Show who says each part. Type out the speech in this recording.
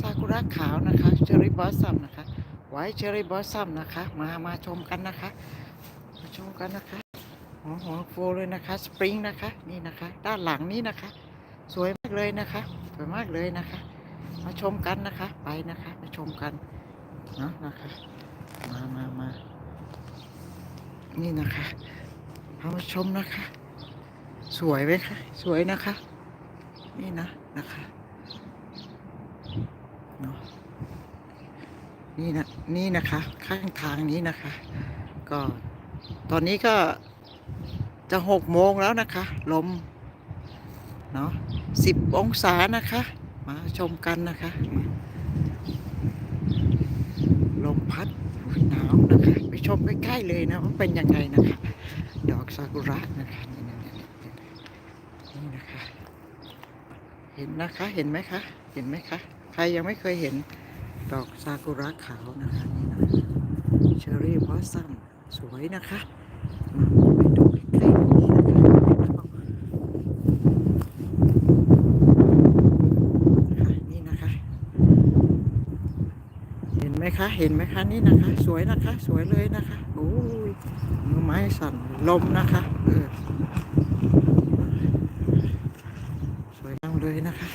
Speaker 1: ซากุระขาวนะคะเชอรี่บอสซัมนะคะ ไว้เชอร์รี่บอสซัมนะคะ มามาชมกันนะคะ มาชมกันนะคะหัวหัวโฟเลยนะคะ สปริงนะคะ นี่นะคะ ด้านหลังนี้นะคะ สวยมากเลยนะคะ สวยมากเลยนะคะ มาชมกันนะคะ ไปนะคะมาชมกันเนาะนะคะ มามามานี่นะคะพามาชมนะคะ สวยไหมคะ สวยนะคะ นี่นะนะคะเนาะ นี่นะนี่นะคะข้างทางนี้นะคะ ก็ตอนนี้ก็จะหกโมงแล้วนะคะ ลมเนาะสิบองศานะคะ มาชมกันนะคะลมพัดหนาวนะคะไปชมใกล้ๆเลยนะว่าเป็นยังไงนะคะ ดอกซากุระนะคะนี่นะคะ เห็นนะคะเห็นไหมคะ เห็นไหมคะ ใครยังไม่เคยเห็น ดอกซากุระขาวนะคะนี่นะเชอรี่บอสซัมสวยนะคะมาไปดูใกล้ๆนี้นะคะนี่นะคะ เห็นไหมคะ เห็นไหมคะ นี่นะคะ สวยนะคะ สวยเลยนะคะ โอ้ยมือไม้สั่นลมนะคะสวยงามเลยนะคะ